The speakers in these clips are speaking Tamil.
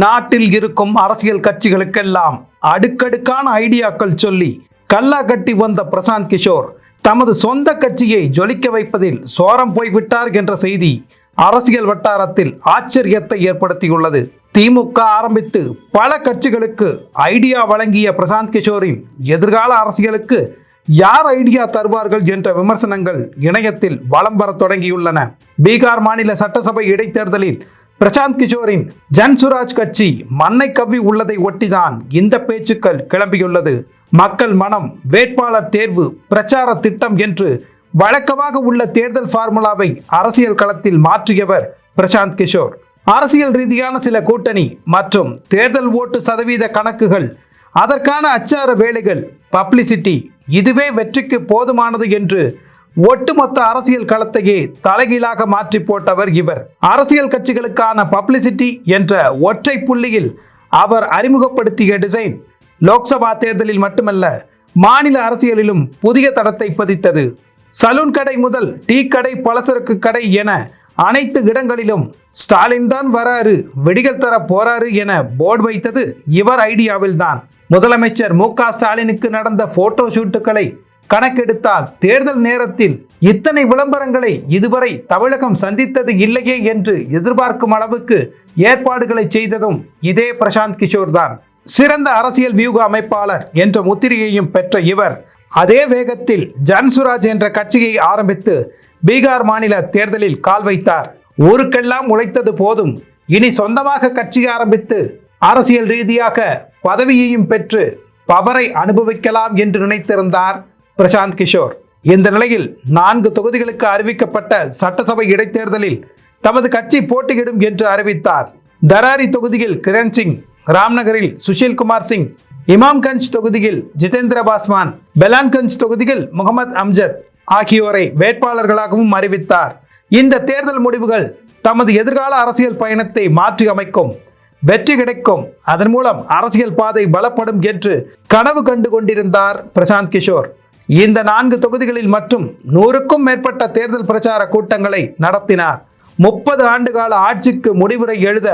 நாட்டில் இருக்கும் அரசியல் கட்சிகளுக்கெல்லாம் அடுக்கடுக்கான ஐடியாக்கள் சொல்லி கல்லா கட்டி வந்த பிரசாந்த் கிஷோர் தமது சொந்த கட்சியை ஜொலிக்க வைப்பதில் சோரம் போய்விட்டார் என்ற செய்தி அரசியல் வட்டாரத்தில் ஆச்சரியத்தை ஏற்படுத்தியுள்ளது. திமுக ஆரம்பித்து பல கட்சிகளுக்கு ஐடியா வழங்கிய பிரசாந்த் கிஷோரின் எதிர்கால அரசியலுக்கு யார் ஐடியா தருவார்கள் என்ற விமர்சனங்கள் இணையத்தில் வலம் வரத் தொடங்கியுள்ளன. பீகார் மாநில சட்டசபை இடைத்தேர்தலில் பிரசாந்த் கிஷோரின் ஜன்சுராஜ் கட்சி மண்ணை கவ்வி உள்ளதை ஒட்டிதான் இந்த பேச்சுக்கள் கிளம்பியுள்ளது. மக்கள் மனம் வேட்பாளர் தேர்வு பிரச்சார திட்டம் என்று வழக்கமாக உள்ள தேர்தல் ஃபார்முலாவை அரசியல் களத்தில் மாற்றியவர் பிரசாந்த் கிஷோர். அரசியல் ரீதியான சில கூட்டணி மற்றும் தேர்தல் ஓட்டு சதவீத கணக்குகள் அதற்கான அச்சார வேலைகள் பப்ளிசிட்டி இதுவே வெற்றிக்கு போதுமானது என்று ஒட்டுமொத்த அரசியல் களத்தையே தலைகீழாக மாற்றி போட்டவர் இவர். அரசியல் கட்சிகளுக்கான பப்ளிசிட்டி என்ற ஒற்றை புள்ளியில் அவர் அறிமுகப்படுத்திய டிசைன் லோக்சபா தேர்தலில் மட்டுமல்ல மாநில அரசியலிலும் புதிய தடத்தை பதித்தது. சலூன் கடை முதல் டீ கடை பலசரக்கு கடை என அனைத்து இடங்களிலும் ஸ்டாலின் தான் வராரு வெடிகள் தர போறாரு என போர்டு வைத்தது இவர் ஐடியாவில்தான். முதலமைச்சர் மு க ஸ்டாலினுக்கு நடந்த போட்டோ ஷூட்டுகளை கணக்கெடுத்தால் தேர்தல் நேரத்தில் இத்தனை விளம்பரங்களை இதுவரை தமிழகம் சந்தித்தது இல்லையே என்று எதிர்பார்க்கும் அளவுக்கு ஏற்பாடுகளை செய்ததும் இதே பிரசாந்த் கிஷோர் தான். சிறந்த அரசியல் வியூக அமைப்பாளர் என்ற முத்திரையையும் பெற்ற இவர் அதே வேகத்தில் ஜன்சுராஜ் என்ற கட்சியை ஆரம்பித்து பீகார் மாநில தேர்தலில் கால் வைத்தார். ஊருக்கெல்லாம் உழைத்தது போதும். இனி சொந்தமாக கட்சி ஆரம்பித்து அரசியல் ரீதியாக பதவியையும் பெற்று பவரை அனுபவிக்கலாம் என்று நினைத்திருந்தார் பிரசாந்த் கிஷோர். இந்த நிலையில் நான்கு தொகுதிகளுக்கு அறிவிக்கப்பட்ட சட்டசபை இடைத்தேர்தலில் தமது கட்சி போட்டியிடும் என்று அறிவித்தார். தராரி தொகுதியில் கிரண் சிங் ராம்நகரில் சுஷில் குமார் சிங் இமாம்கஞ்ச் தொகுதியில் ஜிதேந்திர பாஸ்வான் பெலான்கஞ்ச் தொகுதியில் முகமது அம்ஜத் ஆகியோரை வேட்பாளர்களாகவும் அறிவித்தார். இந்த தேர்தல் முடிவுகள் தமது எதிர்கால அரசியல் பயணத்தை மாற்றி அமைக்கும் வெற்றி கிடைக்கும் அதன் மூலம் அரசியல் பாதை பலப்படும் என்று கனவு கண்டு கொண்டிருந்தார் பிரசாந்த் கிஷோர். இந்த நான்கு தொகுதிகளில் மட்டும் நூறுக்கும் மேற்பட்ட தேர்தல் பிரச்சார கூட்டங்களை நடத்தினார். முப்பது ஆண்டுகால ஆட்சிக்கு முடிவுரை எழுத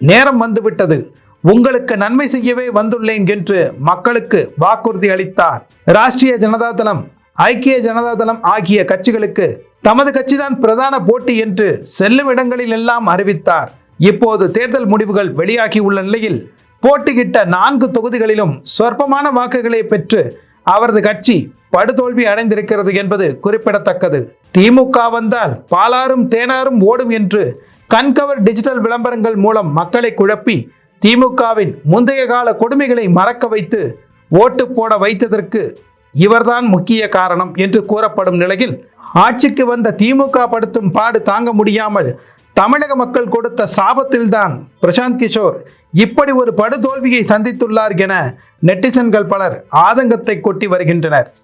நேரம் வந்துவிட்டது. உங்களுக்கு நன்மை செய்யவே வந்துள்ளேன் என்று மக்களுக்கு வாக்குறுதி அளித்தார். ராஷ்டிரிய ஜனதாதளம் ஐக்கிய ஜனதாதளம் ஆகிய கட்சிகளுக்கு தமது கட்சிதான் பிரதான போட்டி என்று செல்லும் இடங்களில் எல்லாம் அறிவித்தார். இப்போது தேர்தல் முடிவுகள் வெளியாகியுள்ள நிலையில் போட்டியிட்ட நான்கு தொகுதிகளிலும் சொற்பமான வாக்குகளை பெற்று அவரது கட்சி படுதோல்வி அடைந்திருக்கிறது என்பது குறிப்பிடத்தக்கது. திமுக வந்தால் பாலாரும் தேனாரும் ஓடும் என்று கண்கவர் டிஜிட்டல் விளம்பரங்கள் மூலம் மக்களை குழப்பி திமுகவின் முந்தைய கால கொடுமைகளை மறக்க வைத்து ஓட்டு போட வைத்ததற்கு இவர்தான் முக்கிய காரணம் என்று கூறப்படும் நிலையில் ஆட்சிக்கு வந்த திமுக படுத்தும் பாடு தாங்க முடியாமல் தமிழக மக்கள் கொடுத்த சாபத்தில்தான் பிரசாந்த் கிஷோர் இப்படி ஒரு படுதோல்வியை சந்தித்துள்ளார் என நெட்டிசன்கள் பலர் ஆதங்கத்தை கொட்டி வருகின்றனர்.